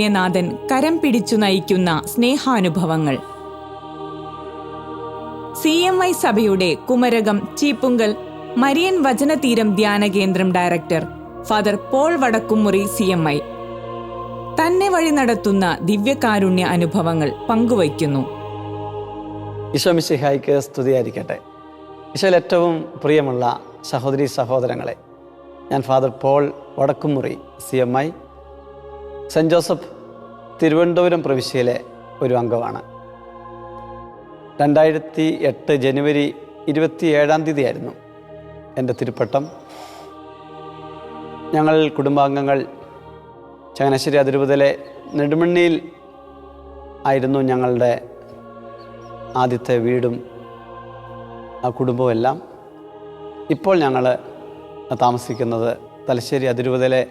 ദിവ്യകാരുണ്യനാഥൻ കരം പിടിച്ചു നയിക്കുന്ന സ്നേഹാനുഭവങ്ങൾ. സി എം ഐ സഭയുടെ കുമരകം ചീപ്പുങ്കൽ മരിയൻ വചനതീരം ധ്യാന കേന്ദ്രം director father Paul Vadakkumuri C M I. തന്നെ വഴി നടത്തുന്ന ദിവ്യകാരുണ്യ അനുഭവങ്ങൾ പങ്കുവയ്ക്കുന്നു. ഈശോമിശിഹായിക്ക് സ്തുതിയായിരിക്കട്ടെ. ഈശോയിൽ ഏറ്റവും പ്രിയമുള്ള സഹോദരി സഹോദരങ്ങളെ ഞാൻ father Paul Vadakkumuri C M I Saint Joseph Thiruvananthapuram പ്രവിശ്യയിലെ ഒരു അംഗമാണ്. രണ്ടായിരത്തി എട്ട് ജനുവരി ഇരുപത്തി ഏഴാം തീയതിയായിരുന്നു എന്റെ തിരുപ്പട്ടം. ഞങ്ങൾ കുടുംബാംഗങ്ങൾ ചങ്ങനാശ്ശേരി അതിരൂപതയിലെ നെടുമണ്ണിയിൽ ആയിരുന്നു ഞങ്ങളുടെ ആദ്യത്തെ വീടും ആ കുടുംബവും എല്ലാം. ഇപ്പോൾ ഞങ്ങൾ താമസിക്കുന്നത് തലശ്ശേരി അതിരൂപതയിലെ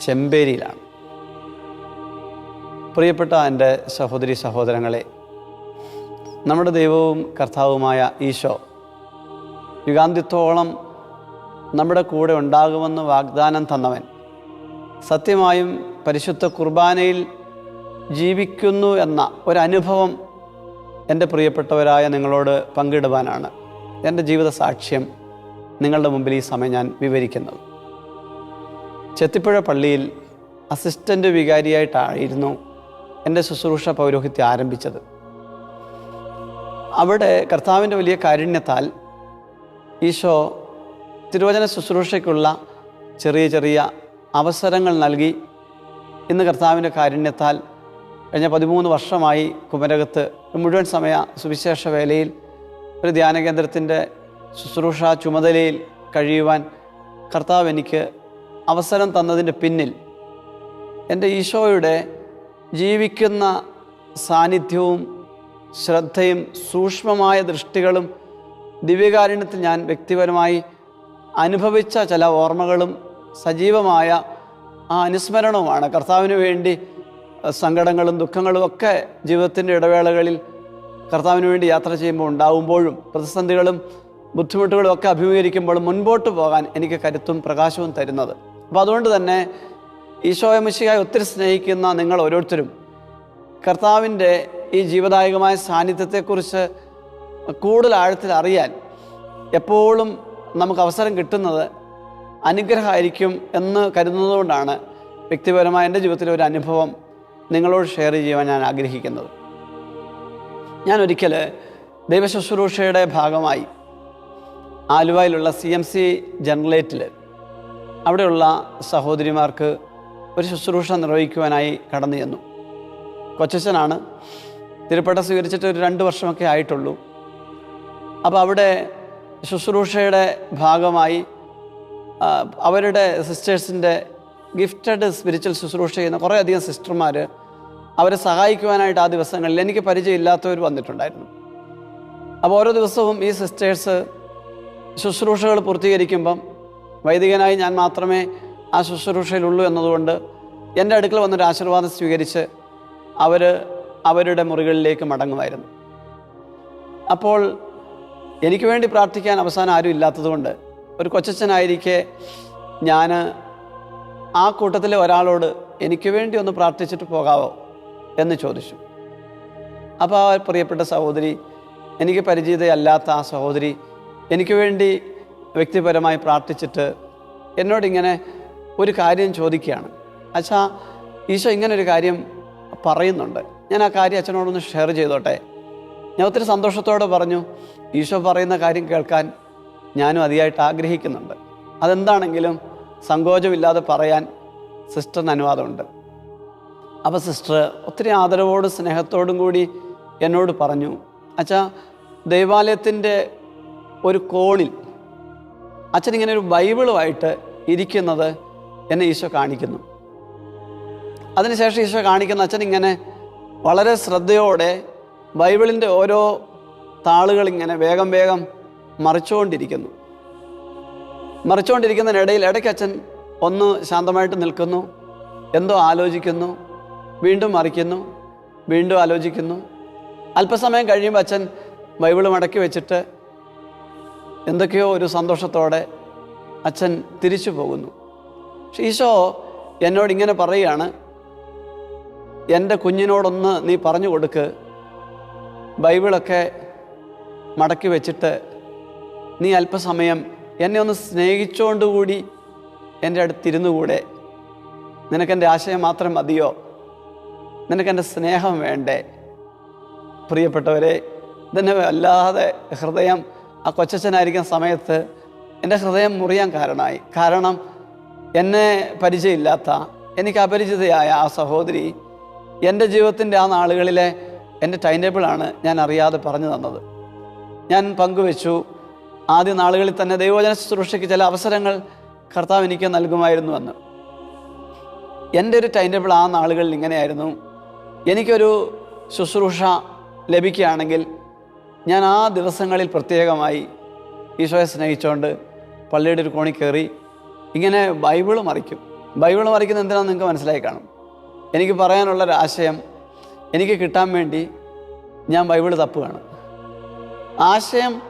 ചെമ്പേരിയിലാണ്. പ്രിയപ്പെട്ട എന്റെ സഹോദരി സഹോദരങ്ങളെ നമ്മുടെ ദൈവവും കർത്താവുമായ ഈശോ യുഗാന്ത്യത്തോളം നമ്മുടെ കൂടെ ഉണ്ടാകുമെന്ന് വാഗ്ദാനം തന്നവൻ സത്യമായും പരിശുദ്ധ കുർബാനയിൽ ജീവിക്കുന്നു എന്ന ഒരനുഭവം എന്റെ പ്രിയപ്പെട്ടവരായ നിങ്ങളോട് പങ്കിടുവാനാണ്. എന്റെ ജീവിത സാക്ഷ്യം നിങ്ങളുടെ മുമ്പിൽ ഈ സമയം ഞാൻ വിവരിക്കുന്നത്. ചെത്തിപ്പുഴ പള്ളിയിൽ അസിസ്റ്റന്റ് വികാരിയായിട്ടായിരുന്നു എന്റെ ശുശ്രൂഷ പൗരോഹിത്യം ആരംഭിച്ചത്. അവിടെ കർത്താവിന്റെ വലിയ കാരുണ്യത്താൽ ഈശോ തിരുവചന ശുശ്രൂഷയ്ക്കുള്ള ചെറിയ ചെറിയ അവസരങ്ങൾ നൽകി ഇന്ന് കർത്താവിന്റെ കാരുണ്യത്താൽ കഴിഞ്ഞ പതിമൂന്ന് വർഷമായി കുമരകത്ത് മുഴുവൻ സമയ സുവിശേഷ വേലയിൽ ഒരു ധ്യാന കേന്ദ്രത്തിന്റെ ശുശ്രൂഷ ചുമതലയിൽ കഴിയുവാൻ കർത്താവ് എനിക്ക് അവസരം തന്നതിന്റെ പിന്നിൽ എന്റെ ഈശോയുടെ ജീവിക്കുന്ന സാന്നിധ്യവും ശ്രദ്ധയും സൂക്ഷ്മമായ ദൃഷ്ടികളും ദിവ്യകാരുണ്യത്തിൽ ഞാൻ വ്യക്തിപരമായി അനുഭവിച്ച ചില ഓർമ്മകളും സജീവമായ ആ അനുസ്മരണവുമാണ്. കർത്താവിന് വേണ്ടി സങ്കടങ്ങളും ദുഃഖങ്ങളും ഒക്കെ ജീവിതത്തിന്റെ ഇടവേളകളിൽ കർത്താവിന് വേണ്ടി യാത്ര ചെയ്യുമ്പോൾ ഉണ്ടാവുമ്പോഴും പ്രതിസന്ധികളും ബുദ്ധിമുട്ടുകളും ഒക്കെ അഭിമുഖീകരിക്കുമ്പോഴും മുൻപോട്ട് പോകാൻ എനിക്ക് കരുത്തും പ്രകാശവും തരുന്നത്. അപ്പോൾ അതുകൊണ്ട് തന്നെ ഈശോയെ മുശികായി ഒത്തിരി സ്നേഹിക്കുന്ന നിങ്ങൾ ഓരോരുത്തരും കർത്താവിന്റെ ഈ ജീവദായകമായ സാന്നിധ്യത്തെക്കുറിച്ച് കൂടുതൽ ആഴത്തിൽ അറിയാൻ എപ്പോഴും നമുക്ക് അവസരം കിട്ടുന്നത് അനുഗ്രഹമായിരിക്കും എന്ന് കരുതുന്നതുകൊണ്ടാണ് വ്യക്തിപരമായ എന്റെ ജീവിതത്തിലെ ഒരു അനുഭവം നിങ്ങളോട് ഷെയർ ചെയ്യുവാൻ ഞാൻ ആഗ്രഹിക്കുന്നത്. ഞാൻ ഒരിക്കൽ ദൈവശുശ്രൂഷയുടെ ഭാഗമായി ആലുവയിലുള്ള സി എം സി ജനറലേറ്റിൽ അവിടെയുള്ള സഹോദരിമാർക്ക് ഒരു ശുശ്രൂഷ നിർവഹിക്കുവാനായി കടന്നു ചെന്നു. കൊച്ചച്ഛനാണ്. തിരുപ്പട്ട സ്വീകരിച്ചിട്ട് ഒരു രണ്ട് വർഷമൊക്കെ ആയിട്ടുള്ളൂ. അപ്പോൾ അവിടെ ശുശ്രൂഷയുടെ ഭാഗമായി അവരുടെ സിസ്റ്റേഴ്സിന്റെ ഗിഫ്റ്റഡ് സ്പിരിച്വൽ ശുശ്രൂഷ ചെയ്യുന്ന കുറേയധികം സിസ്റ്റർമാർ അവരെ സഹായിക്കുവാനായിട്ട് ആ ദിവസങ്ങളിൽ എനിക്ക് പരിചയമില്ലാത്തവർ വന്നിട്ടുണ്ടായിരുന്നു. അപ്പോൾ ഓരോ ദിവസവും ഈ സിസ്റ്റേഴ്സ് ശുശ്രൂഷകൾ പൂർത്തീകരിക്കുമ്പം വൈദികനായി ഞാൻ മാത്രമേ ആ ശുശ്രൂഷയിലുള്ളൂ എന്നതുകൊണ്ട് എന്റെ അടുക്കൽ വന്നൊരു ആശീർവാദം സ്വീകരിച്ച് അവർ അവരുടെ മുറികളിലേക്ക് മടങ്ങുമായിരുന്നു. അപ്പോൾ എനിക്ക് വേണ്ടി പ്രാർത്ഥിക്കാൻ അവസാനം ആരും ഇല്ലാത്തതുകൊണ്ട് ഒരു കൊച്ചച്ഛനായിരിക്കെ ഞാൻ ആ കൂട്ടത്തിലെ ഒരാളോട് എനിക്ക് വേണ്ടി ഒന്ന് പ്രാർത്ഥിച്ചിട്ട് പോകാവോ എന്ന് ചോദിച്ചു. അപ്പോൾ ആ പ്രിയപ്പെട്ട സഹോദരി എനിക്ക് പരിചിതയല്ലാത്ത ആ സഹോദരി എനിക്ക് വേണ്ടി വ്യക്തിപരമായി പ്രാർത്ഥിച്ചിട്ട് എന്നോടിങ്ങനെ ഒരു കാര്യം ചോദിക്കുകയാണ്. അച്ഛാ ഈശോ ഇങ്ങനെ ഒരു കാര്യം പറയുന്നുണ്ട്. ഞാൻ ആ കാര്യം അച്ഛനോടൊന്ന് ഷെയർ ചെയ്തോട്ടെ? ഞാൻ ഒത്തിരി സന്തോഷത്തോടെ പറഞ്ഞു ഈശോ പറയുന്ന കാര്യം കേൾക്കാൻ ഞാനും അതിയായിട്ട് ആഗ്രഹിക്കുന്നുണ്ട്. അതെന്താണെങ്കിലും സങ്കോചമില്ലാതെ പറയാൻ സിസ്റ്ററിന് അനുവാദമുണ്ട്. അപ്പോൾ സിസ്റ്റർ ഒത്തിരി ആദരവോടും സ്നേഹത്തോടും കൂടി എന്നോട് പറഞ്ഞു അച്ഛാ ദൈവാലയത്തിന്റെ ഒരു കോണിൽ അച്ഛൻ ഇങ്ങനെ ഒരു ബൈബിളുമായിട്ട് ഇരിക്കുന്നത് എന്നെ ഈശോ കാണിക്കുന്നു. അതിനുശേഷം ഈശോ കാണിക്കുന്ന അച്ഛൻ ഇങ്ങനെ വളരെ ശ്രദ്ധയോടെ ബൈബിളിന്റെ ഓരോ താളുകൾ ഇങ്ങനെ വേഗം വേഗം മറിച്ചുകൊണ്ടിരിക്കുന്നു. മറിച്ചുകൊണ്ടിരിക്കുന്നതിനിടയിൽ ഇടയ്ക്ക് അച്ഛൻ ഒന്ന് ശാന്തമായിട്ട് നിൽക്കുന്നു എന്തോ ആലോചിക്കുന്നു വീണ്ടും മറിക്കുന്നു വീണ്ടും ആലോചിക്കുന്നു. അല്പസമയം കഴിയുമ്പോൾ അച്ഛൻ ബൈബിൾ മടക്കി വെച്ചിട്ട് എന്തൊക്കെയോ ഒരു സന്തോഷത്തോടെ അച്ഛൻ തിരിച്ചു പോകുന്നു. ഈശോ എന്നോട് ഇങ്ങനെ പറയുകയാണ് എന്റെ കുഞ്ഞിനോടൊന്ന് നീ പറഞ്ഞു കൊടുക്ക്. ബൈബിളൊക്കെ മടക്കി വെച്ചിട്ട് നീ അല്പസമയം എന്നെ ഒന്ന് സ്നേഹിച്ചുകൊണ്ടുകൂടി എന്റെ അടുത്തിരുന്നുകൂടെ നിനക്കെന്റെ ആശയം മാത്രം മതിയോ? നിനക്കെന്റെ സ്നേഹം വേണ്ടേ? പ്രിയപ്പെട്ടവരെ ഇതെന്നെ വല്ലാതെ ഹൃദയം ആ കൊച്ചനായിരിക്കുന്ന സമയത്ത് എന്റെ ഹൃദയം മുറിയാൻ കാരണമായി. കാരണം എന്നെ പരിചയമില്ലാത്ത എനിക്ക് അപരിചിതയായ ആ സഹോദരി എന്റെ ജീവിതത്തിന്റെ ആ നാളുകളിലെ എന്റെ ടൈം ടേബിളാണ് ഞാൻ അറിയാതെ പറഞ്ഞു തന്നത്. ഞാൻ പങ്കുവെച്ചു. ആദ്യ നാളുകളിൽ തന്നെ ദൈവജന ശുശ്രൂഷയ്ക്ക് ചില അവസരങ്ങൾ കർത്താവ് എനിക്ക് നൽകുമായിരുന്നുവെന്ന് എന്റെ ഒരു ടൈം ടേബിൾ ആ നാളുകളിൽ ഇങ്ങനെയായിരുന്നു. എനിക്കൊരു ശുശ്രൂഷ ലഭിക്കുകയാണെങ്കിൽ ഞാൻ ആ ദിവസങ്ങളിൽ പ്രത്യേകമായി ഈശോയെ സ്നേഹിച്ചുകൊണ്ട് പള്ളിയുടെ ഒരു കോണി കയറി ഇങ്ങനെ ബൈബിൾ മറിക്കും. ബൈബിൾ മറിക്കുന്ന എന്തിനാണെന്ന് നിങ്ങൾക്ക് മനസ്സിലായി കാണും. എനിക്ക് പറയാനുള്ള ആശയം എനിക്ക് കിട്ടാൻ വേണ്ടി ഞാൻ ബൈബിൾ തപ്പുകയാണ്. ആശയം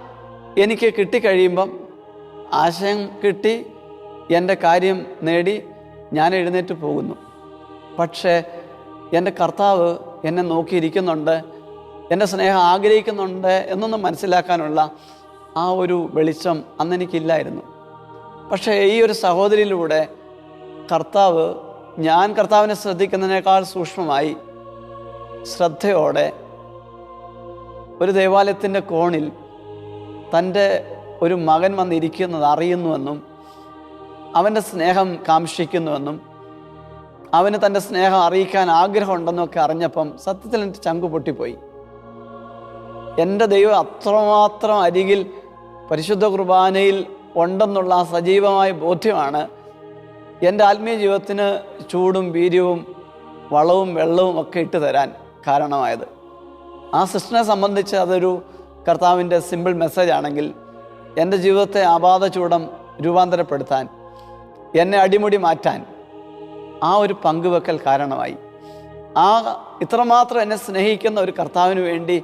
എനിക്ക് കിട്ടിക്കഴിയുമ്പം ആശയം കിട്ടി എന്റെ കാര്യം നേടി ഞാൻ എഴുന്നേറ്റ് പോകുന്നു. പക്ഷേ എന്റെ കർത്താവ് എന്നെ നോക്കിയിരിക്കുന്നുണ്ട് എന്റെ സ്നേഹം ആഗ്രഹിക്കുന്നുണ്ട് എന്നൊന്നും മനസ്സിലാക്കാനുള്ള ആ ഒരു വെളിച്ചം അന്നെനിക്കില്ലായിരുന്നു പക്ഷേ ഈ ഒരു സഹോദരിയിലൂടെ കർത്താവ് ഞാൻ കർത്താവിനെ ശ്രദ്ധിക്കുന്നതിനേക്കാൾ സൂക്ഷ്മമായി ശ്രദ്ധയോടെ ഒരു ദേവാലയത്തിന്റെ കോണിൽ തന്റെ ഒരു മകൻ വന്നിരിക്കുന്നത് അറിയുന്നുവെന്നും അവന്റെ സ്നേഹം കാംക്ഷിക്കുന്നുവെന്നും അവന് തന്റെ സ്നേഹം അറിയിക്കാൻ ആഗ്രഹമുണ്ടെന്നൊക്കെ അറിഞ്ഞപ്പം സത്യത്തിൽ എന്റെ ചങ്കു പൊട്ടിപ്പോയി. എന്റെ ദൈവം അത്രമാത്രം അരികിൽ പരിശുദ്ധ കുർബാനയിൽ ഉണ്ടെന്നുള്ള സജീവമായ ബോധ്യമാണ് എന്റെ ആത്മീയ ജീവിതത്തിന് ചൂടും വീര്യവും വളവും വെള്ളവും ഒക്കെ ഇട്ട് തരാൻ കാരണമായത്. ആ സിസ്റ്ററിനെ സംബന്ധിച്ച് അതൊരു കർത്താവിന്റെ സിമ്പിൾ മെസ്സേജ് ആണെങ്കിൽ എന്റെ ജീവിതത്തെ ആപാത ചൂടം രൂപാന്തരപ്പെടുത്താൻ എന്നെ അടിമുടി മാറ്റാൻ ആ ഒരു പങ്കുവെക്കൽ കാരണമായി. ആ ഇത്രമാത്രം എന്നെ സ്നേഹിക്കുന്ന ഒരു കർത്താവിന് വേണ്ടി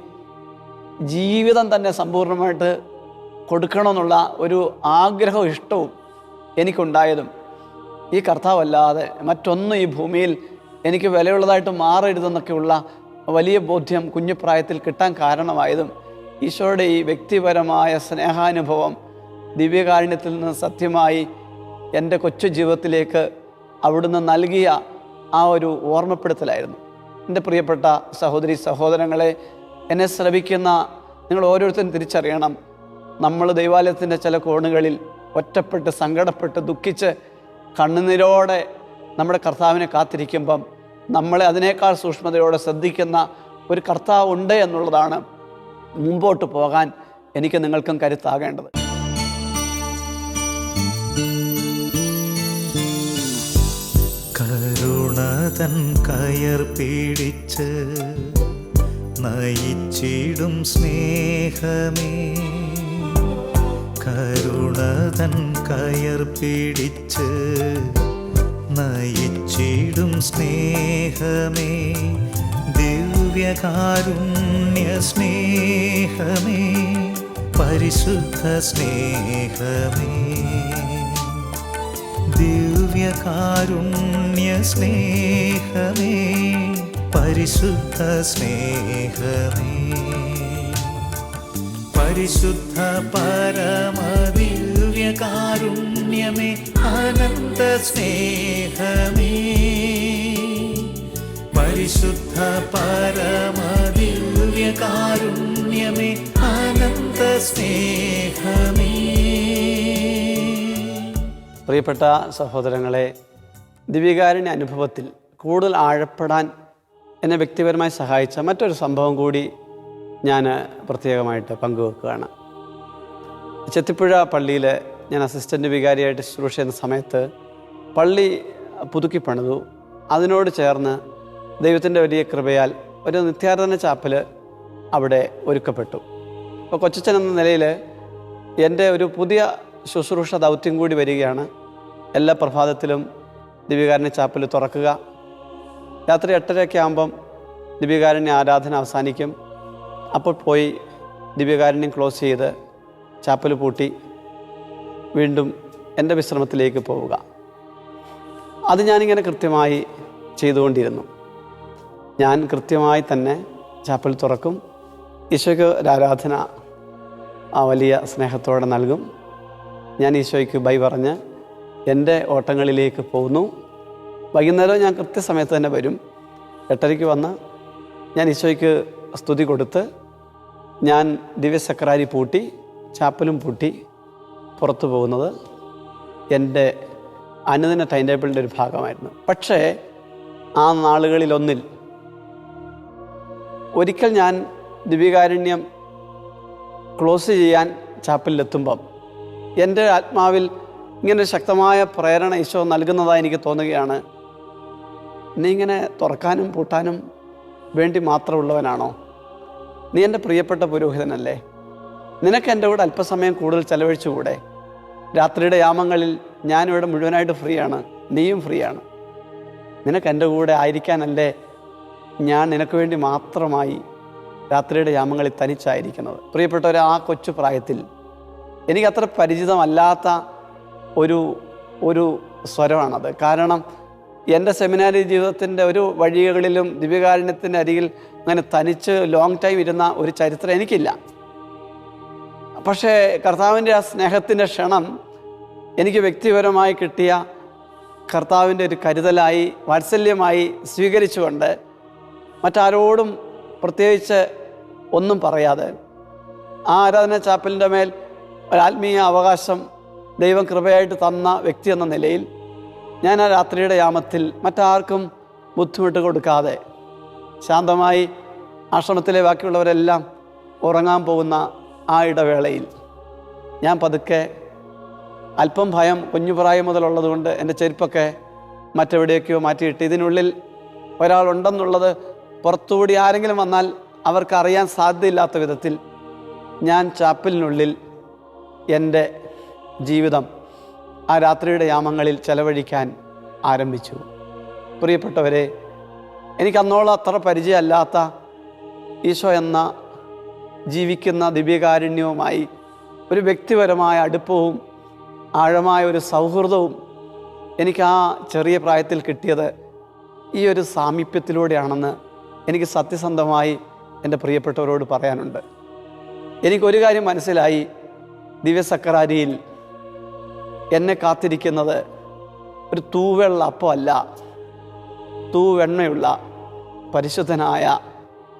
ജീവിതം തന്നെ സമ്പൂർണമായിട്ട് കൊടുക്കണമെന്നുള്ള ഒരു ആഗ്രഹവും ഇഷ്ടവും എനിക്കുണ്ടായതും ഈ കർത്താവല്ലാതെ മറ്റൊന്നും ഈ ഭൂമിയിൽ എനിക്ക് വിലയുള്ളതായിട്ട് മാറരുതെന്നൊക്കെയുള്ള വലിയ ബോധ്യം കുഞ്ഞുപ്രായത്തിൽ കിട്ടാൻ കാരണമായതും ഈശോയുടെ ഈ വ്യക്തിപരമായ സ്നേഹാനുഭവം ദിവ്യകാരുണ്യത്തിൽ നിന്ന് സത്യമായി എന്റെ കൊച്ചു ജീവിതത്തിലേക്ക് അവിടുന്ന് നൽകിയ ആ ഒരു ഓർമ്മപ്പെടുത്തലായിരുന്നു. എന്റെ പ്രിയപ്പെട്ട സഹോദരി സഹോദരങ്ങളെ എന്നെ ശ്രവിക്കുന്ന നിങ്ങൾ ഓരോരുത്തരും തിരിച്ചറിയണം. നമ്മൾ ദൈവാലയത്തിന്റെ ചില കോണുകളിൽ ഒറ്റപ്പെട്ട് സങ്കടപ്പെട്ട് ദുഃഖിച്ച് കണ്ണുനീരോടെ നമ്മുടെ കർത്താവിനെ കാത്തിരിക്കുമ്പം നമ്മളെ അതിനേക്കാൾ സൂക്ഷ്മതയോടെ ശ്രദ്ധിക്കുന്ന ഒരു കർത്താവ് ഉണ്ട് എന്നുള്ളതാണ് മുമ്പോട്ട് പോകാൻ എനിക്ക് നിങ്ങൾക്കും കരുത്താകേണ്ടത്. കരുണതൻ കയർ പിടിച്ച് നയിച്ചിടും സ്നേഹമേ. കരുണതൻ കയർ പിടിച്ച് നയിച്ചിടും സ്നേഹമേ ദിവ്യകാരുണ്യ സ്നേഹമേ പരിശുദ്ധ സ്നേഹമേ. ദിവ്യകാരുണ്യ സ്നേഹമേ പരിശുദ്ധ സ്നേഹമേ. പരിശുദ്ധ പരമദിവ്യകാരുണ്യമേ അനന്ത സ്നേഹമേ. പരിശുദ്ധ പരമദിവ്യകാരുണ്യമേ അനന്ത സ്നേഹമേ. പ്രിയപ്പെട്ട സഹോദരങ്ങളെ ദിവ്യകാരുണ്യ അനുഭവത്തിൽ കൂടുതൽ ആഴപ്പെടാൻ എന്നെ വ്യക്തിപരമായി സഹായിച്ച മറ്റൊരു സംഭവം കൂടി ഞാൻ പ്രത്യേകമായിട്ട് പങ്കുവെക്കുകയാണ്. ചെത്തിപ്പുഴ പള്ളിയിൽ ഞാൻ അസിസ്റ്റന്റ് വികാരിയായിട്ട് ശുശ്രൂഷ ചെയ്യുന്ന സമയത്ത് പള്ളി പുതുക്കി പണിതു. അതിനോട് ചേർന്ന് ദൈവത്തിന്റെ വലിയ കൃപയാൽ ഒരു നിത്യാരാധന ചാപ്പൽ അവിടെ ഒരുക്കപ്പെട്ടു. അപ്പോൾ കൊച്ചച്ഛൻ എന്ന നിലയിൽ എന്റെ ഒരു പുതിയ ശുശ്രൂഷ ദൗത്യം കൂടി വരികയാണ്. എല്ലാ പ്രഭാതത്തിലും ദിവ്യകാരുണ്യ ചാപ്പൽ തുറക്കുക. രാത്രി എട്ടരയൊക്കെ ആകുമ്പം ദിവ്യകാരുണ്യ ആരാധന അവസാനിക്കും. അപ്പോൾ പോയി ദിവ്യകാരുണ്യം ക്ലോസ് ചെയ്ത് ചാപ്പൽ പൂട്ടി വീണ്ടും എന്റെ വിശ്രമത്തിലേക്ക് പോവുക. അത് ഞാനിങ്ങനെ കൃത്യമായി ചെയ്തുകൊണ്ടിരുന്നു. ഞാൻ കൃത്യമായി തന്നെ ചാപ്പൽ തുറക്കും. ഈശോയ്ക്ക് ഒരാരാധന വലിയ സ്നേഹത്തോടെ നൽകും. ഞാൻ ഈശോയ്ക്ക് ബൈ പറഞ്ഞ് എന്റെ ഓട്ടങ്ങളിലേക്ക് പോകുന്നു. വൈകുന്നേരം ഞാൻ കൃത്യസമയത്ത് തന്നെ വരും. എട്ടരയ്ക്ക് വന്ന് ഞാൻ ഈശോയ്ക്ക് സ്തുതി കൊടുത്ത് ഞാൻ ദിവ്യസക്രാരി പൂട്ടി ചാപ്പലും പൂട്ടി പുറത്തു പോകുന്നത് എന്റെ അനുദിന ടൈം ടേബിളിന്റെ ഒരു ഭാഗമായിരുന്നു. പക്ഷേ ആ നാളുകളിലൊന്നിൽ ഒരിക്കൽ ഞാൻ ദിവ്യകാരുണ്യം ക്ലോസ് ചെയ്യാൻ ചാപ്പലിലെത്തുമ്പം എന്റെ ആത്മാവിൽ ഇങ്ങനെ ശക്തമായ പ്രേരണ ഈശോ നൽകുന്നതായി എനിക്ക് തോന്നുകയാണ്. നീ ഇങ്ങനെ തുറക്കാനും പൂട്ടാനും വേണ്ടി മാത്രമുള്ളവനാണോ? നീ എന്റെ പ്രിയപ്പെട്ട പുരോഹിതനല്ലേ? നിനക്ക് എന്റെ കൂടെ അല്പസമയം കൂടുതൽ ചെലവഴിച്ചുകൂടെ? രാത്രിയുടെ യാമങ്ങളിൽ ഞാനിവിടെ മുഴുവനായിട്ട് ഫ്രീ ആണ് നീയും ഫ്രീ ആണ് നിനക്ക് എന്റെ കൂടെ ആയിരിക്കാനല്ലേ ഞാൻ നിനക്ക് വേണ്ടി മാത്രമായി രാത്രിയുടെ യാമങ്ങളിൽ തനിച്ചായിരിക്കുന്നത്. പ്രിയപ്പെട്ടവരെ ആ കൊച്ചു പ്രായത്തിൽ എനിക്കത്ര പരിചിതമല്ലാത്ത ഒരു ഒരു സ്വരമാണത്. കാരണം എന്റെ സെമിനാരി ജീവിതത്തിന്റെ ഒരു വഴികളിലും ദിവ്യകാരുണ്യത്തിന്റെ അരികിൽ അങ്ങനെ തനിച്ച് ലോങ് ടൈം ഇരുന്ന ഒരു ചരിത്രം എനിക്കില്ല. പക്ഷേ കർത്താവിന്റെ ആ സ്നേഹത്തിന്റെ ക്ഷണം എനിക്ക് വ്യക്തിപരമായി കിട്ടിയ കർത്താവിന്റെ ഒരു കരുതലായി വാത്സല്യമായി സ്വീകരിച്ചുകൊണ്ട് മറ്റാരോടും പ്രത്യേകിച്ച് ഒന്നും പറയാതെ ആ ആരാധന ചാപ്പലിന്റെ മേൽ ഒരാത്മീയ അവകാശം ദൈവം കൃപയായിട്ട് തന്ന വ്യക്തി എന്ന നിലയിൽ ഞാൻ ആ രാത്രിയുടെ യാമത്തിൽ മറ്റാർക്കും ബുദ്ധിമുട്ട് കൊടുക്കാതെ ശാന്തമായി ആശ്രമത്തിലെ ബാക്കിയുള്ളവരെല്ലാം ഉറങ്ങാൻ പോകുന്ന ആ ഇടവേളയിൽ ഞാൻ പതുക്കെ അല്പം ഭയം കുഞ്ഞുപ്രായം മുതലുള്ളതുകൊണ്ട് എന്റെ ചെരുപ്പൊക്കെ മറ്റെവിടെയൊക്കെയോ മാറ്റിയിട്ട് ഇതിനുള്ളിൽ ഒരാളുണ്ടെന്നുള്ളത് പുറത്തുകൂടി ആരെങ്കിലും വന്നാൽ അവർക്കറിയാൻ സാധ്യതയില്ലാത്ത വിധത്തിൽ ഞാൻ ചാപ്പലിനുള്ളിൽ എന്റെ ജീവിതം ആ രാത്രിയുടെ യാമങ്ങളിൽ ചെലവഴിക്കാൻ ആരംഭിച്ചു. പ്രിയപ്പെട്ടവരെ എനിക്ക് അന്നോളം അത്ര പരിചയമല്ലാത്ത ഈശോ എന്ന ജീവിക്കുന്ന ദിവ്യകാരുണ്യവുമായി ഒരു വ്യക്തിപരമായ അടുപ്പവും ആഴമായ ഒരു സൗഹൃദവും എനിക്ക് ആ ചെറിയ പ്രായത്തിൽ കിട്ടിയത് ഈ ഒരു സാമീപ്യത്തിലൂടെയാണെന്ന് എനിക്ക് സത്യസന്ധമായി എന്റെ പ്രിയപ്പെട്ടവരോട് പറയാനുണ്ട്. എനിക്കൊരു കാര്യം മനസ്സിലായി. ദിവ്യസക്കറാരിയിൽ എന്നെ കാത്തിരിക്കുന്നത് ഒരു തൂവെള്ള അപ്പമല്ല. തൂവെണ്ണയുള്ള പരിശുദ്ധനായ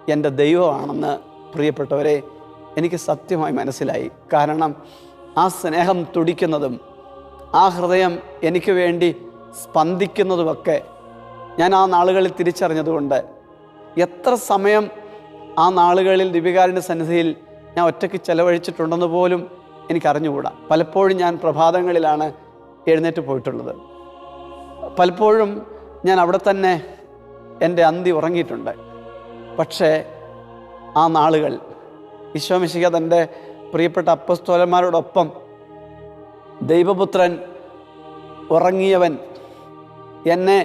എന്റെ ദൈവമാണെന്ന് പ്രിയപ്പെട്ടവരെ എനിക്ക് സത്യമായി മനസ്സിലായി. കാരണം ആ സ്നേഹം തുടിക്കുന്നതും ആ ഹൃദയം എനിക്ക് വേണ്ടി സ്പന്ദിക്കുന്നതുമൊക്കെ ഞാൻ ആ നാളുകളിൽ തിരിച്ചറിഞ്ഞതുകൊണ്ട് എത്ര സമയം ആ നാളുകളിൽ ദിപികാരന്റെ സന്നിധിയിൽ ഞാൻ ഒറ്റയ്ക്ക് ചെലവഴിച്ചിട്ടുണ്ടെന്ന് പോലും എനിക്കറിഞ്ഞുകൂടാ. പലപ്പോഴും ഞാൻ പ്രഭാതങ്ങളിലാണ് എഴുന്നേറ്റ് പോയിട്ടുള്ളത്. പലപ്പോഴും ഞാൻ അവിടെ തന്നെ എന്റെ അന്തി ഉറങ്ങിയിട്ടുണ്ട്. പക്ഷേ ആ നാളുകൾ വിശ്വമിശിക തന്റെ പ്രിയപ്പെട്ട അപ്പസ്തോലന്മാരോടൊപ്പം ദൈവപുത്രൻ ഉറങ്ങിയവൻ എന്നെ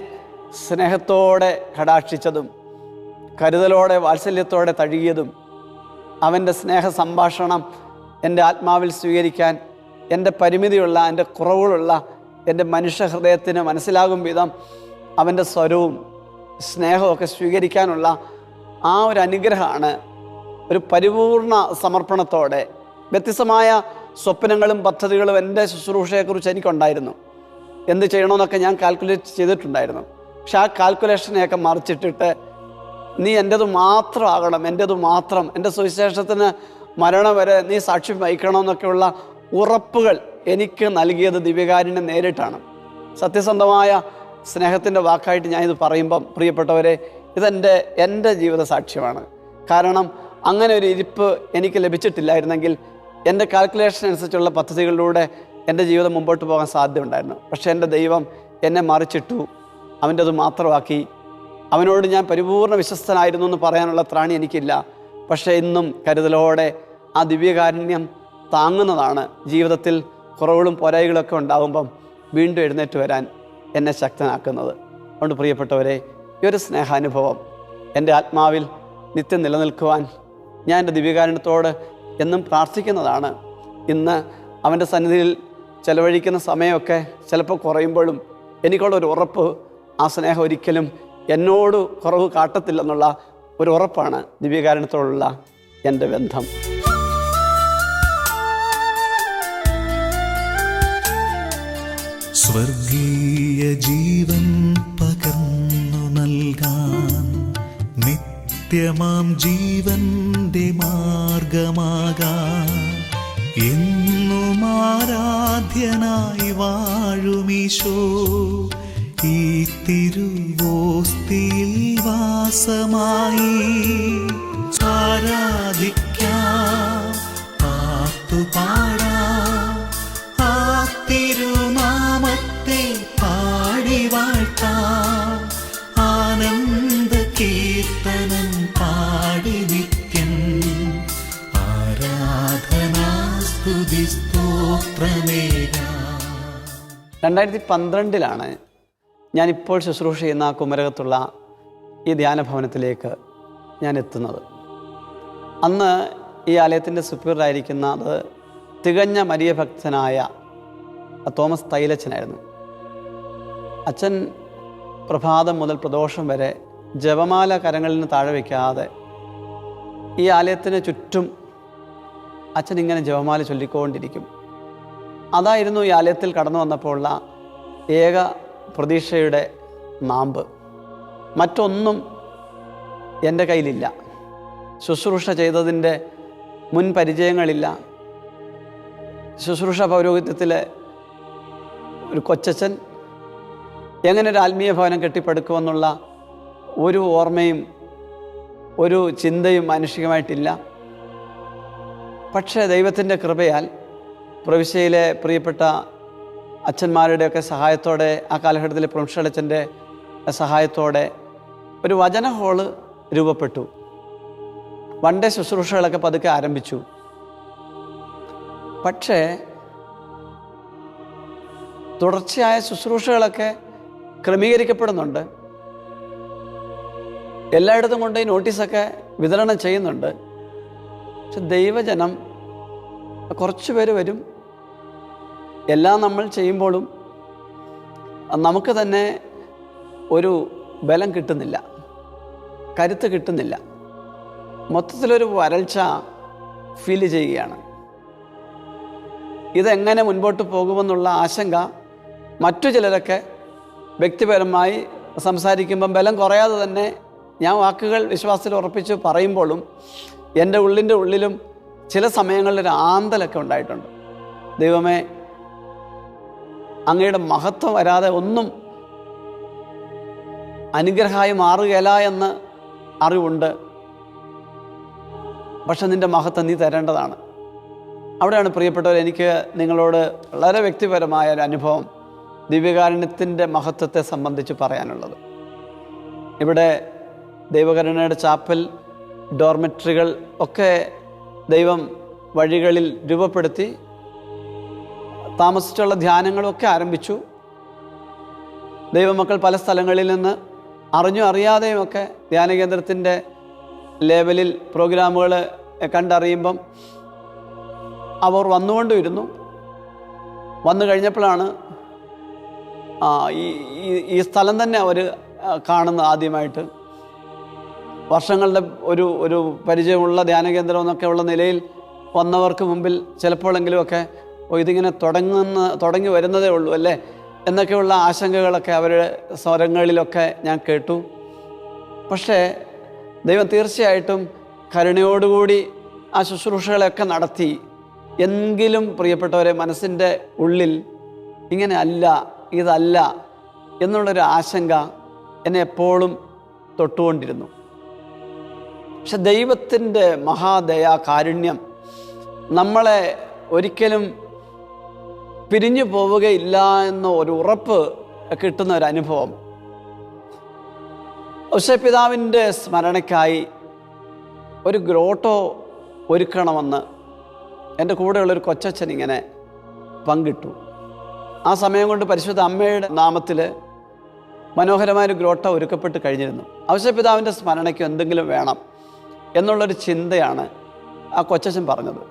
സ്നേഹത്തോടെ കടാക്ഷിച്ചതും കരുതലോടെ വാത്സല്യത്തോടെ തഴുകിയതും അവന്റെ സ്നേഹ സംഭാഷണം എന്റെ ആത്മാവിൽ സ്വീകരിക്കാൻ എന്റെ പരിമിതിയുള്ള എന്റെ കുറവുകളുള്ള എന്റെ മനുഷ്യഹൃദയത്തിന് മനസ്സിലാകും വിധം അവന്റെ സ്വരവും സ്നേഹമൊക്കെ സ്വീകരിക്കാനുള്ള ആ ഒരു അനുഗ്രഹമാണ് ഒരു പരിപൂർണ സമർപ്പണത്തോടെ. വ്യത്യസ്തമായ സ്വപ്നങ്ങളും പദ്ധതികളും എന്റെ ശുശ്രൂഷയെക്കുറിച്ച് എനിക്കുണ്ടായിരുന്നു. എന്ത് ചെയ്യണമെന്നൊക്കെ ഞാൻ കാൽക്കുലേറ്റ് ചെയ്തിട്ടുണ്ടായിരുന്നു. പക്ഷെ ആ കാൽക്കുലേഷനെയൊക്കെ മറിച്ചിട്ടിട്ട് നീ എന്റെത് മാത്രമാകണം എന്റെത് മാത്രം എന്റെ സുവിശേഷത്തിന് മരണം വരെ നീ സാക്ഷ്യം വഹിക്കണമെന്നൊക്കെയുള്ള ഉറപ്പുകൾ എനിക്ക് നൽകിയത് ദിവ്യകാരിനെ നേരിട്ടാണ്. സത്യസന്ധമായ സ്നേഹത്തിന്റെ വാക്കായിട്ട് ഞാനിത് പറയുമ്പം പ്രിയപ്പെട്ടവരെ ഇതെന്റെ എന്റെ ജീവിത സാക്ഷ്യമാണ്. കാരണം അങ്ങനെ ഒരു ഇരിപ്പ് എനിക്ക് ലഭിച്ചിട്ടില്ലായിരുന്നെങ്കിൽ എന്റെ കാൽക്കുലേഷൻ അനുസരിച്ചുള്ള പദ്ധതികളിലൂടെ എന്റെ ജീവിതം മുമ്പോട്ട് പോകാൻ സാധ്യതയുണ്ടായിരുന്നു. പക്ഷേ എന്റെ ദൈവം എന്നെ മറിച്ചിട്ടു. അവന്റെ അത് മാത്രമാക്കി. അവനോട് ഞാൻ പരിപൂർണ വിശ്വസ്തനായിരുന്നു എന്ന് പറയാനുള്ള ത്രാണി എനിക്കില്ല. പക്ഷേ ഇന്നും കരുതലോടെ ആ ദിവ്യകാരുണ്യം താങ്ങുന്നതാണ്. ജീവിതത്തിൽ കുറവുകളും പോരായികളൊക്കെ ഉണ്ടാകുമ്പം വീണ്ടും എഴുന്നേറ്റ് വരാൻ എന്നെ ശക്തനാക്കുന്നത്. അതുകൊണ്ട് പ്രിയപ്പെട്ടവരെ ഈ ഒരു സ്നേഹാനുഭവം എന്റെ ആത്മാവിൽ നിത്യം നിലനിൽക്കുവാൻ ഞാൻ എന്റെ ദിവ്യകാരണത്തോട് എന്നും പ്രാർത്ഥിക്കുന്നതാണ്. ഇന്ന് അവന്റെ സന്നിധിയിൽ ചെലവഴിക്കുന്ന സമയമൊക്കെ ചിലപ്പോൾ കുറയുമ്പോഴും എനിക്കുള്ള ഒരു ഉറപ്പ് ആ സ്നേഹം ഒരിക്കലും എന്നോട് കുറവ് കാട്ടത്തില്ലെന്നുള്ള ഒരു ഉറപ്പാണ് ദിവ്യകാരണത്തോടുള്ള എന്റെ ബന്ധം. സ്വർഗീയ ജീവൻ പകർന്നു നൽകാൻ നിത്യമാം ജീവന്റെ മാർഗമാകാൻ എന്നും ആരാധ്യനായി വാഴുമീശോ. ഈ തിരുവോസ്തിയിൽ വാസമായി ആരാധിക്കാം പാട്ടുപാടാം ആനന്ദ കീർത്തനം പാടി രണ്ടായിരത്തി പന്ത്രണ്ടിലാണ് ഞാനിപ്പോൾ ശുശ്രൂഷ ചെയ്യുന്ന ആ കുമരകത്തുള്ള ഈ ധ്യാന ഭവനത്തിലേക്ക് ഞാൻ എത്തുന്നത് അന്ന് ഈ ആലയത്തിന്റെ സുപ്പീറിലായിരിക്കുന്നത് തികഞ്ഞ മരിയ ഭക്തനായ തോമസ് തൈലച്ചനായിരുന്നു. അച്ഛൻ പ്രഭാതം മുതൽ പ്രദോഷം വരെ ജപമാല കരങ്ങളിൽ നിന്ന് താഴെ വയ്ക്കാതെ ഈ ആലയത്തിന് ചുറ്റും അച്ഛൻ ഇങ്ങനെ ജപമാല ചൊല്ലിക്കൊണ്ടിരിക്കും. അതായിരുന്നു ഈ ആലയത്തിൽ കടന്നു വന്നപ്പോൾ ഉള്ള ഏക പ്രതീക്ഷയുടെ നാമ്പ്. മറ്റൊന്നും എന്റെ കയ്യിലില്ല. ശുശ്രൂഷ ചെയ്തതിന്റെ മുൻ പരിചയങ്ങളില്ല. ശുശ്രൂഷ പൗരോഹിത്യത്തിലെ ഒരു കൊച്ചച്ഛൻ എങ്ങനെ ഒരു ആത്മീയ ഭവനം കെട്ടിപ്പടുക്കുമെന്നുള്ള ഒരു ഓർമ്മയും ഒരു ചിന്തയും മാനുഷികമായിട്ടില്ല. പക്ഷേ ദൈവത്തിന്റെ കൃപയാൽ പ്രവിശ്യയിലെ പ്രിയപ്പെട്ട അച്ഛന്മാരുടെയൊക്കെ സഹായത്തോടെ ആ കാലഘട്ടത്തിലെ പ്രൊഫഷണലച്ഛന്റെ സഹായത്തോടെ ഒരു വചന ഹോൾ രൂപപ്പെട്ടു. വൺ ഡേ ശുശ്രൂഷകളൊക്കെ പതുക്കെ ആരംഭിച്ചു. പക്ഷേ തുടർച്ചയായ ശുശ്രൂഷകളൊക്കെ ക്രമീകരിക്കപ്പെടുന്നുണ്ട്. എല്ലായിടത്തും കൊണ്ട് ഈ നോട്ടീസൊക്കെ വിതരണം ചെയ്യുന്നുണ്ട്. പക്ഷെ ദൈവജനം കുറച്ച് പേര് വരും. എല്ലാം നമ്മൾ ചെയ്യുമ്പോഴും നമുക്ക് തന്നെ ഒരു ബലം കിട്ടുന്നില്ല. കരുത്ത് കിട്ടുന്നില്ല. മൊത്തത്തിലൊരു വരൾച്ച ഫീൽ ചെയ്യുകയാണ്. ഇതെങ്ങനെ മുൻപോട്ട് പോകുമെന്നുള്ള ആശങ്ക മറ്റു ചിലരൊക്കെ വ്യക്തിപരമായി സംസാരിക്കുമ്പം ബലം കുറയാതെ തന്നെ ഞാൻ വാക്കുകൾ വിശ്വാസത്തിൽ ഉറപ്പിച്ച് പറയുമ്പോഴും എന്റെ ഉള്ളിന്റെ ഉള്ളിലും ചില സമയങ്ങളിൽ ഒരു ആന്തലൊക്കെ ഉണ്ടായിട്ടുണ്ട്. ദൈവമേ അങ്ങയുടെ മഹത്വം വരാതെ ഒന്നും അനുഗ്രഹമായി മാറുകയല്ല എന്ന് അറിവുണ്ട്. പക്ഷെ നിന്റെ മഹത്വം നീ തരേണ്ടതാണ്. അവിടെയാണ് പ്രിയപ്പെട്ടവർ എനിക്ക് നിങ്ങളോട് വളരെ വ്യക്തിപരമായ ഒരു അനുഭവം ദിവ്യകാരുണ്യത്തിന്റെ മഹത്വത്തെ സംബന്ധിച്ച് പറയാനുള്ളത്. ഇവിടെ ദൈവകരുണയുടെ ചാപ്പൽ ഡോർമെട്രികൾ ഒക്കെ ദൈവം വഴികളിൽ രൂപപ്പെടുത്തി താമസിച്ചുള്ള ധ്യാനങ്ങളൊക്കെ ആരംഭിച്ചു. ദൈവമക്കൾ പല സ്ഥലങ്ങളിൽ നിന്ന് അറിഞ്ഞു അറിയാതെയും ഒക്കെ ധ്യാന കേന്ദ്രത്തിന്റെ ലെവലിൽ പ്രോഗ്രാമുകൾ കണ്ടറിയുമ്പം അവർ വന്നുകൊണ്ടിരുന്നു വന്നു കഴിഞ്ഞപ്പോഴാണ് ഈ ഈ- സ്ഥലം തന്നെ അവർ കാണുന്നത് ആദ്യമായിട്ട്. വർഷങ്ങളുടെ ഒരു ഒരു പരിചയമുള്ള ധ്യാന കേന്ദ്രം എന്നൊക്കെ ഉള്ള നിലയിൽ വന്നവർക്ക് മുമ്പിൽ ചിലപ്പോഴെങ്കിലുമൊക്കെ ഇതിങ്ങനെ തുടങ്ങുന്ന തുടങ്ങി വരുന്നതേ ഉള്ളൂ അല്ലേ? എന്നൊക്കെയുള്ള ആശങ്കകളൊക്കെ അവരുടെ സ്വരങ്ങളിലൊക്കെ ഞാൻ കേട്ടു. പക്ഷേ ദൈവം തീർച്ചയായിട്ടും കരുണയോടുകൂടി ആ ശുശ്രൂഷകളെയൊക്കെ നടത്തി. എങ്കിലും പ്രിയപ്പെട്ടവരെ മനസ്സിന്റെ ഉള്ളിൽ ഇങ്ങനെ അല്ല. ഇതല്ല എന്നുള്ളൊരു ആശങ്ക എന്നെ എപ്പോഴും തൊട്ടുകൊണ്ടിരുന്നു. പക്ഷെ ദൈവത്തിന്റെ മഹാദയ കാരുണ്യം നമ്മളെ ഒരിക്കലും പിരിഞ്ഞു പോവുകയില്ല എന്ന ഒരു ഉറപ്പ് കിട്ടുന്ന ഒരു അനുഭവം. ഔഷപിതാവിന്റെ സ്മരണയ്ക്കായി ഒരു ഗ്രോട്ടോ ഒരുക്കണമെന്ന് എന്റെ കൂടെയുള്ളൊരു കൊച്ചച്ഛൻ ഇങ്ങനെ പങ്കിട്ടു. ആ സമയം കൊണ്ട് പരിശുദ്ധ അമ്മയുടെ നാമത്തിൽ മനോഹരമായൊരു ഗ്രോട്ട ഒരുക്കപ്പെട്ട് കഴിഞ്ഞിരുന്നു. അവശ്യപിതാവിന്റെ സ്മരണയ്ക്ക് എന്തെങ്കിലും വേണം എന്നുള്ളൊരു ചിന്തയാണ് ആ കൊച്ചച്ഛൻ പറഞ്ഞത്.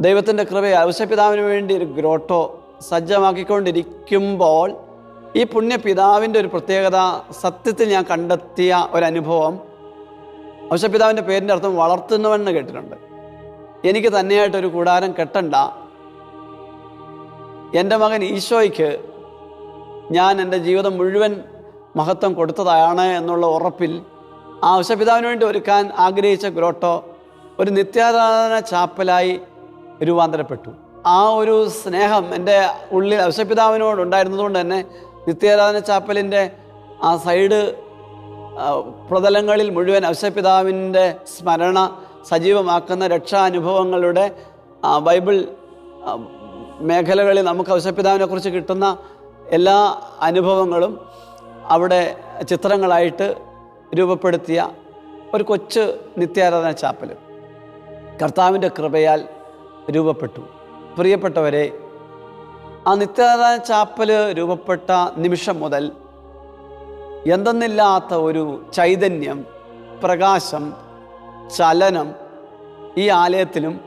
ദൈവത്തിന്റെ കൃപയെ അവശ്യപിതാവിന് വേണ്ടി ഒരു ഗ്രോട്ടോ സജ്ജമാക്കിക്കൊണ്ടിരിക്കുമ്പോൾ ഈ പുണ്യ പിതാവിന്റെ ഒരു പ്രത്യേകത സത്യത്തിൽ ഞാൻ കണ്ടെത്തിയ ഒരനുഭവം അവശ്യപിതാവിന്റെ പേരിന്റെ അർത്ഥം വളർത്തുന്നവെന്ന് കേട്ടിട്ടുണ്ട്. എനിക്ക് തന്നെയായിട്ടൊരു കൂടാരം കെട്ടണ്ട എന്റെ മകൻ ഈശോയ്ക്ക് ഞാൻ എന്റെ ജീവിതം മുഴുവൻ മഹത്വം കൊടുത്തതാണ് എന്നുള്ള ഉറപ്പിൽ ആ ഉശപിതാവിന് വേണ്ടി ഒരുക്കാൻ ആഗ്രഹിച്ച ഗ്രോട്ടോ ഒരു നിത്യാരാധന ചാപ്പലായി രൂപാന്തരപ്പെട്ടു. ആ ഒരു സ്നേഹം എന്റെ ഉള്ളിൽ ഔഷപിതാവിനോട് ഉണ്ടായിരുന്നതുകൊണ്ട് തന്നെ നിത്യാരാധന ചാപ്പലിന്റെ ആ സൈഡ് പ്രതലങ്ങളിൽ മുഴുവൻ ഔഷപിതാവിന്റെ സ്മരണ സജീവമാക്കുന്ന രക്ഷാനുഭവങ്ങളുടെ ബൈബിൾ മേഖലകളിൽ നമുക്ക് ഔഷപിതാവിനെ കുറിച്ച് കിട്ടുന്ന എല്ലാ അനുഭവങ്ങളും അവിടെ ചിത്രങ്ങളായിട്ട് രൂപപ്പെടുത്തിയ ഒരു കൊച്ചു നിത്യാരാധന ചാപ്പൽ. കർത്താവിന്റെ കൃപയാൽ രൂപപ്പെട്ടു. പ്രിയപ്പെട്ടവരെ ആ നിത്യാരാധന ചാപ്പൽ രൂപപ്പെട്ട നിമിഷം മുതൽ എന്തെന്നില്ലാത്ത ഒരു ചൈതന്യം പ്രകാശം ചലനം ഈ ആലയത്തിലും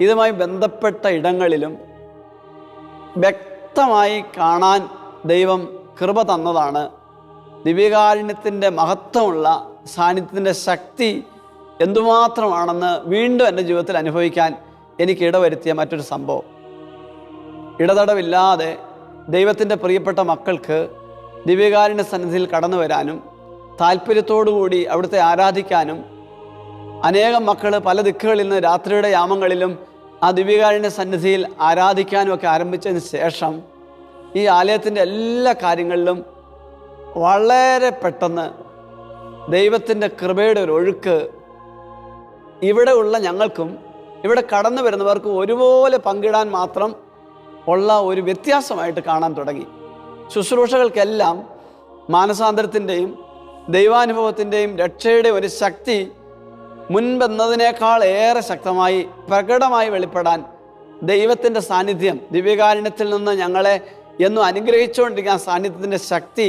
ഇതുമായി ബന്ധപ്പെട്ട ഇടങ്ങളിലും വ്യക്തമായി കാണാൻ ദൈവം കൃപ തന്നതാണ്. ദിവ്യകാരുണ്യത്തിന്റെ മഹത്വമുള്ള സാന്നിധ്യത്തിന്റെ ശക്തി എന്തുമാത്രമാണെന്ന് വീണ്ടും എന്റെ ജീവിതത്തിൽ അനുഭവിക്കാൻ എനിക്ക് ഇടവരുത്തിയ മറ്റൊരു സംഭവം. ഇടതടവില്ലാതെ ദൈവത്തിന്റെ പ്രിയപ്പെട്ട മക്കൾക്ക് ദിവ്യകാരുണ്യ സന്നിധിയിൽ കടന്നു വരാനും താല്പര്യത്തോടുകൂടി അവിടുത്തെ ആരാധിക്കാനും അനേകം മക്കൾ പല ദിക്കുകളിൽ നിന്ന് രാത്രിയുടെ യാമങ്ങളിലും ആ ദിവ്യകാരുണ്യ സന്നിധിയിൽ ആരാധിക്കാനും ഒക്കെ ആരംഭിച്ചതിന് ശേഷം ഈ ആലയത്തിന്റെ എല്ലാ കാര്യങ്ങളിലും വളരെ പെട്ടെന്ന് ദൈവത്തിന്റെ കൃപയുടെ ഒരു ഒഴുക്ക് ഇവിടെ ഉള്ള ഞങ്ങൾക്കും ഇവിടെ കടന്നു വരുന്നവർക്കും ഒരുപോലെ പങ്കിടാൻ മാത്രം ഉള്ള ഒരു വ്യത്യാസമായിട്ട് കാണാൻ തുടങ്ങി. ശുശ്രൂഷകൾക്കെല്ലാം മാനസാന്തരത്തിന്റെയും ദൈവാനുഭവത്തിന്റെയും രക്ഷയുടെ ഒരു ശക്തി മുൻപെന്നതിനേക്കാൾ ഏറെ ശക്തമായി പ്രകടമായി വെളിപ്പെടാൻ ദൈവത്തിന്റെ സാന്നിധ്യം ദിവ്യകാരുണ്യത്തിൽ നിന്ന് ഞങ്ങളെ എന്നും അനുഗ്രഹിച്ചുകൊണ്ടിരിക്കുന്ന ആ സാന്നിധ്യത്തിന്റെ ശക്തി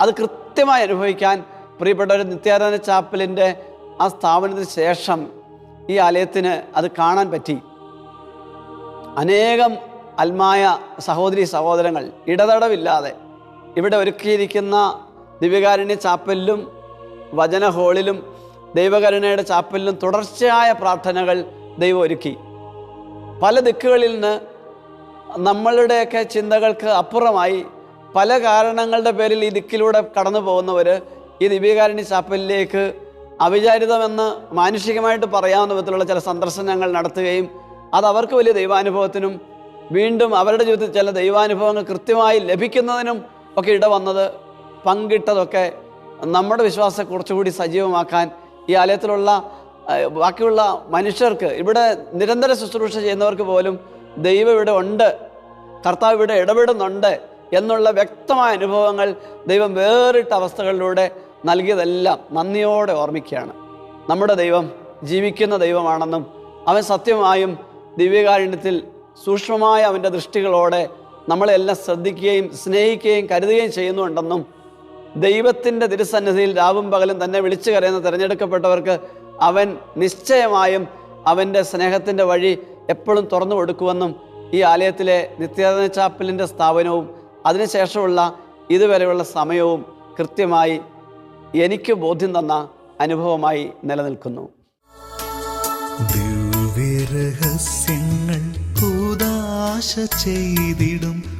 അത് കൃത്യമായി അനുഭവിക്കാൻ പ്രിയപ്പെട്ട ഒരു നിത്യാരാധന ചാപ്പലിന്റെ ആ സ്ഥാപനത്തിന് ശേഷം ഈ ആലയത്തിന് അത് കാണാൻ പറ്റി. അനേകം അൽമായ സഹോദരി സഹോദരങ്ങൾ ഇടതടവില്ലാതെ ഇവിടെ ഒരുക്കിയിരിക്കുന്ന ദിവ്യകാരുണ്യ ചാപ്പലിലും വചന ഹോളിലും ദൈവകരുണയുടെ ചാപ്പലിലും തുടർച്ചയായ പ്രാർത്ഥനകൾ ദൈവം ഒരുക്കി. പല ദിക്കുകളിൽ നിന്ന് നമ്മളുടെയൊക്കെ ചിന്തകൾക്ക് അപ്പുറമായി പല കാരണങ്ങളുടെ പേരിൽ ഈ ദിക്കിലൂടെ കടന്നു പോകുന്നവർ ഈ ദിവ്യകാരുണ്യ ചാപ്പലിലേക്ക് അവിചാരിതമെന്ന് മാനുഷികമായിട്ട് പറയാവുന്ന വിധത്തിലുള്ള ചില സന്ദർശനങ്ങൾ നടത്തുകയും അത് അവർക്ക് വലിയ ദൈവാനുഭവത്തിനും വീണ്ടും അവരുടെ ജീവിതത്തിൽ ചില ദൈവാനുഭവങ്ങൾ കൃത്യമായി ലഭിക്കുന്നതിനും ഒക്കെ ഇടവന്നത് പങ്കിട്ടതൊക്കെ നമ്മുടെ വിശ്വാസത്തെ കുറച്ചുകൂടി സജീവമാക്കാൻ ഈ ആലയത്തിലുള്ള ബാക്കിയുള്ള മനുഷ്യർക്ക് ഇവിടെ നിരന്തര ശുശ്രൂഷ ചെയ്യുന്നവർക്ക് പോലും ദൈവം ഇവിടെ ഉണ്ട് കർത്താവ് ഇവിടെ ഇടപെടുന്നുണ്ട് എന്നുള്ള വ്യക്തമായ അനുഭവങ്ങൾ ദൈവം വേറിട്ട അവസ്ഥകളിലൂടെ നൽകിയതെല്ലാം നന്ദിയോടെ ഓർമ്മിക്കുകയാണ്. നമ്മുടെ ദൈവം ജീവിക്കുന്ന ദൈവമാണെന്നും അവൻ സത്യമായും ദിവ്യകാരുണ്യത്തിൽ സൂക്ഷ്മമായ അവന്റെ ദൃഷ്ടികളോടെ നമ്മളെല്ലാം ശ്രദ്ധിക്കുകയും സ്നേഹിക്കുകയും കരുതുകയും ചെയ്യുന്നുണ്ടെന്നും ദൈവത്തിന്റെ തിരുസന്നിധിയിൽ രാവും പകലും തന്നെ വിളിച്ചു കരയുന്ന തിരഞ്ഞെടുക്കപ്പെട്ടവർക്ക് അവൻ നിശ്ചയമായും അവന്റെ സ്നേഹത്തിന്റെ വഴി എപ്പോഴും തുറന്നു കൊടുക്കുമെന്നും ഈ ആലയത്തിലെ നിത്യാനന്ദ ചാപ്പലിന്റെ സ്ഥാപനവും അതിനുശേഷമുള്ള ഇതുവരെയുള്ള സമയവും കൃത്യമായി എനിക്ക് ബോധ്യം തന്ന അനുഭവമായി നിലനിൽക്കുന്നു. ദിവ്യരഹസ്യങ്ങൾ ചെയ്തിടും.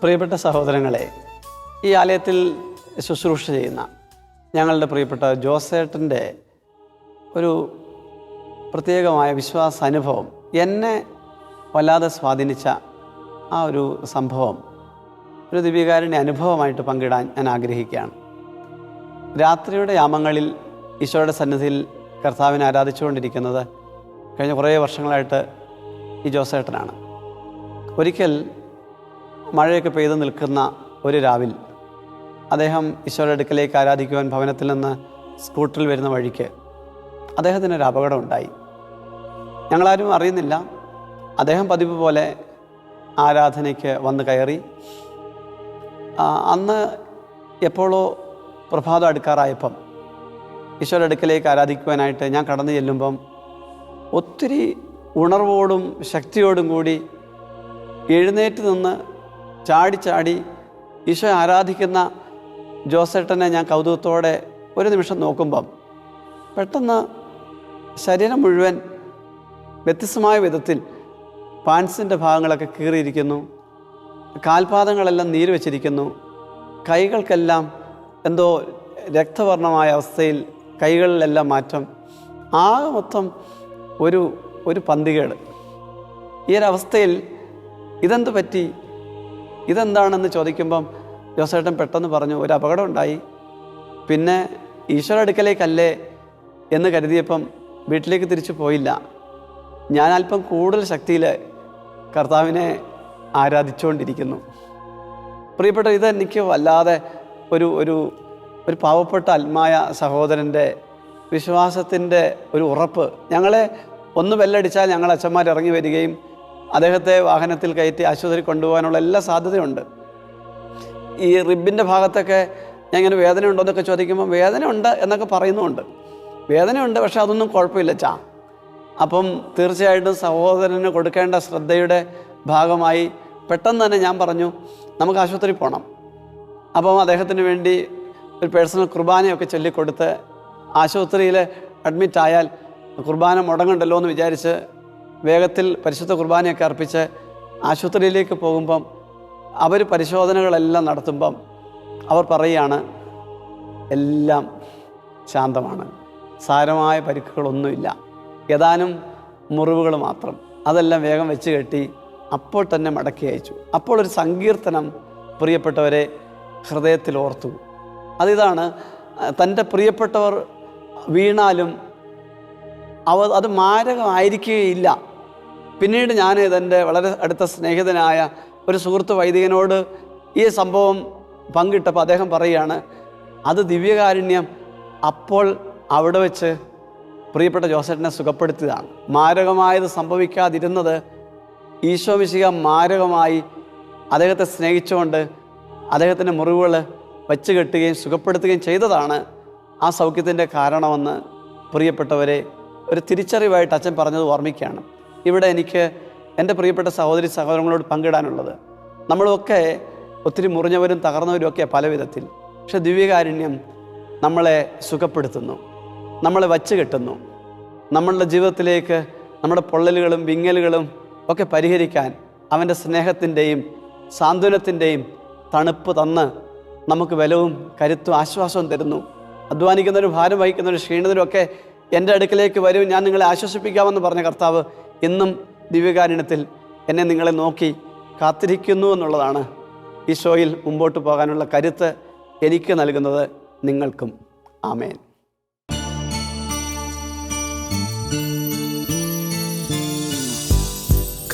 പ്രിയപ്പെട്ട സഹോദരങ്ങളെ ഈ ആലയത്തിൽ ശുശ്രൂഷ ചെയ്യുന്ന ഞങ്ങളുടെ പ്രിയപ്പെട്ട ജോസേട്ടന്റെ ഒരു പ്രത്യേകമായ വിശ്വാസ അനുഭവം എന്നെ വല്ലാതെ സ്വാധീനിച്ച ആ ഒരു സംഭവം ഒരു ദിവ്യകാരുണ്യ അനുഭവമായിട്ട് പങ്കിടാൻ ഞാൻ ആഗ്രഹിക്കുകയാണ്. രാത്രിയുടെ യാമങ്ങളിൽ ഈശോയുടെ സന്നിധിയിൽ കർത്താവിനെ ആരാധിച്ചുകൊണ്ടിരിക്കുന്നത് കഴിഞ്ഞ കുറേ വർഷങ്ങളായിട്ട് ഈ ജോസേട്ടനാണ്. ഒരിക്കൽ മഴയൊക്കെ പെയ്ത് നിൽക്കുന്ന ഒരു രാവിൽ അദ്ദേഹം ഈശോയുടെ അടുക്കലേക്ക് ആരാധിക്കുവാൻ ഭവനത്തിൽ നിന്ന് സ്കൂട്ടറിൽ വരുന്ന വഴിക്ക് അദ്ദേഹത്തിന് ഒരു അപകടം ഉണ്ടായി ഞങ്ങളാരും അറിയുന്നില്ല. അദ്ദേഹം പതിവ് പോലെ ആരാധനയ്ക്ക് വന്ന് കയറി. അന്ന് എപ്പോഴോ പ്രഭാതം അടുക്കാറായപ്പം ഈശോയുടെ അടുക്കലേക്ക് ആരാധിക്കുവാനായിട്ട് ഞാൻ കടന്നു ചെല്ലുമ്പം ഒത്തിരി ഉണർവോടും ശക്തിയോടും കൂടി എഴുന്നേറ്റ് നിന്ന് ചാടി ചാടി ഈശോ ആരാധിക്കുന്ന ജോസേട്ടനെ ഞാൻ കൗതുകത്തോടെ ഒരു നിമിഷം നോക്കുമ്പം പെട്ടെന്ന് ശരീരം മുഴുവൻ വ്യത്യസ്തമായ വിധത്തിൽ പാൻസിന്റെ ഭാഗങ്ങളൊക്കെ കീറിയിരിക്കുന്നു. കാൽപാദങ്ങളെല്ലാം നീര് വെച്ചിരിക്കുന്നു. കൈകൾക്കെല്ലാം എന്തോ രക്തവർണമായ അവസ്ഥയിൽ കൈകളിലെല്ലാം മാറ്റം. ആകെ മൊത്തം ഒരു ഒരു പന്തികേട്. ഈ ഒരവസ്ഥയിൽ ഇതെന്ത് പറ്റി? ഇതെന്താണെന്ന് ചോദിക്കുമ്പം ജോസേട്ടൻ പെട്ടെന്ന് പറഞ്ഞു ഒരു അപകടം ഉണ്ടായി. പിന്നെ ഈശ്വര അടുക്കലേക്കല്ലേ? എന്ന് കരുതിയപ്പം വീട്ടിലേക്ക് തിരിച്ചു പോയില്ല. ഞാൻ അല്പം കൂടുതൽ ശക്തിയിൽ കർത്താവിനെ ആരാധിച്ചുകൊണ്ടിരിക്കുന്നു. പ്രിയപ്പെട്ട ഇത് എനിക്ക് വല്ലാതെ ഒരു ഒരു ഒരു പാവപ്പെട്ട ആത്മായ സഹോദരന്റെ വിശ്വാസത്തിന്റെ ഒരു ഉറപ്പ്. ഞങ്ങളെ ഒന്ന് ബെല്ലടിച്ചാൽ ഞങ്ങൾ അച്ഛന്മാർ ഇറങ്ങി വരികയും അദ്ദേഹത്തെ വാഹനത്തിൽ കയറ്റി ആശുപത്രി കൊണ്ടുപോകാനുള്ള എല്ലാ സാധ്യതയുണ്ട്. ഈ റിബിന്റെ ഭാഗത്തൊക്കെ ഞാൻ ഇങ്ങനെ വേദന ഉണ്ടോ എന്നൊക്കെ ചോദിക്കുമ്പോൾ വേദന ഉണ്ട് എന്നൊക്കെ പറയുന്നുമുണ്ട്. വേദനയുണ്ട് പക്ഷെ അതൊന്നും കുഴപ്പമില്ല ചാ അപ്പം തീർച്ചയായിട്ടും സഹോദരന് കൊടുക്കേണ്ട ശ്രദ്ധയുടെ ഭാഗമായി പെട്ടെന്ന് തന്നെ ഞാൻ പറഞ്ഞു നമുക്ക് ആശുപത്രി പോകണം അപ്പം അദ്ദേഹത്തിന് വേണ്ടി ഒരു പേഴ്സണൽ കുർബാനയൊക്കെ ചൊല്ലിക്കൊടുത്ത് ആശുപത്രിയിൽ അഡ്മിറ്റ് ആയാൽ കുർബാന മുടങ്ങണ്ടല്ലോ എന്ന് വിചാരിച്ച് വേഗത്തിൽ പരിശുദ്ധ കുർബാനയൊക്കെ അർപ്പിച്ച് ആശുപത്രിയിലേക്ക് പോകുമ്പം അവർ പരിശോധനകളെല്ലാം നടത്തുമ്പം അവർ പറയുകയാണ് എല്ലാം ശാന്തമാണ്. സാരമായ പരിക്കുകളൊന്നുമില്ല. ഏതാനും മുറിവുകൾ മാത്രം. അതെല്ലാം വേഗം വെച്ച് കെട്ടി അപ്പോൾ തന്നെ മടക്കി അയച്ചു. അപ്പോൾ ഒരു സങ്കീർത്തനം പ്രിയപ്പെട്ടവരെ ഹൃദയത്തിൽ ഓർത്തു. അതിതാണ് തന്റെ പ്രിയപ്പെട്ടവർ വീണാലും അവ അത് മാരകമായിരിക്കുകയില്ല. പിന്നീട് ഞാൻ ഇതെന്റെ വളരെ അടുത്ത സ്നേഹിതനായ ഒരു സുഹൃത്ത് വൈദികനോട് ഈ സംഭവം പങ്കിട്ടപ്പോൾ അദ്ദേഹം പറയുകയാണ് അത് ദിവ്യകാരുണ്യം അപ്പോൾ അവിടെ വെച്ച് പ്രിയപ്പെട്ട ജോസഫിനെ സുഖപ്പെടുത്തിയതാണ്. മാരകമായത് സംഭവിക്കാതിരുന്നത് ഈശോമിശിക മാരകമായി അദ്ദേഹത്തെ സ്നേഹിച്ചുകൊണ്ട് അദ്ദേഹത്തിന്റെ മുറിവുകൾ വച്ച് കെട്ടുകയും സുഖപ്പെടുത്തുകയും ചെയ്തതാണ് ആ സൗഖ്യത്തിന്റെ കാരണമെന്ന് പ്രിയപ്പെട്ടവരെ ഒരു തിരിച്ചറിവായിട്ട് അച്ഛൻ പറഞ്ഞത് ഓർമ്മിക്കുകയാണ്. ഇവിടെ എനിക്ക് എന്റെ പ്രിയപ്പെട്ട സഹോദരി സഹോദരങ്ങളോട് പങ്കിടാനുള്ളത്. നമ്മളൊക്കെ ഒത്തിരി മുറിഞ്ഞവരും തകർന്നവരും ഒക്കെ പല വിധത്തിൽ. പക്ഷെ ദിവ്യകാരുണ്യം നമ്മളെ സുഖപ്പെടുത്തുന്നു. നമ്മളെ വച്ച് കെട്ടുന്നു. നമ്മളുടെ ജീവിതത്തിലേക്ക് നമ്മുടെ പൊള്ളലുകളും വിങ്ങലുകളും ഒക്കെ പരിഹരിക്കാൻ അവന്റെ സ്നേഹത്തിന്റെയും സാന്ത്വനത്തിന്റെയും തണുപ്പ് തന്ന് നമുക്ക് ബലവും കരുത്തും ആശ്വാസവും തരുന്നു. അധ്വാനിക്കുന്നവരും ഭാരം വഹിക്കുന്നവരും ക്ഷീണിതരും ഒക്കെ എന്റെ അടുക്കലേക്ക് വരും. ഞാൻ നിങ്ങളെ ആശ്വസിപ്പിക്കാമെന്ന് പറഞ്ഞ കർത്താവ് ഇന്നും ദിവ്യകാരുണ്യത്തിൽ എന്നെ നിങ്ങളെ നോക്കി കാത്തിരിക്കുന്നു എന്നുള്ളതാണ് ഈ ഷോയിൽ മുമ്പോട്ട് പോകാനുള്ള കരുത്ത് എനിക്ക് നൽകുന്നത് നിങ്ങൾക്കും. ആമേൻ.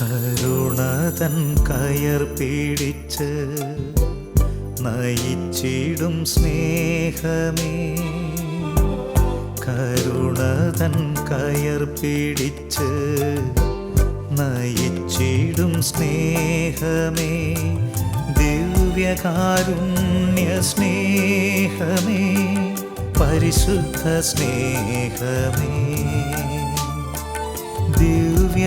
കരുണതൻ കയർ പീഡിച്ച് നയിച്ചിടും സ്നേഹമേ. കരുണതൻ കയർ പിടിച്ച് നയിച്ചിടും സ്നേഹമേ ദിവ്യകാരുണ്യ സ്നേഹമേ പരിശുദ്ധ സ്നേഹമേ. ദിവ്യകാരുണ്യ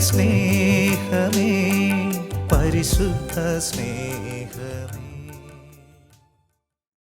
സ്നേഹമേ പരിശുദ്ധ സ്നേഹ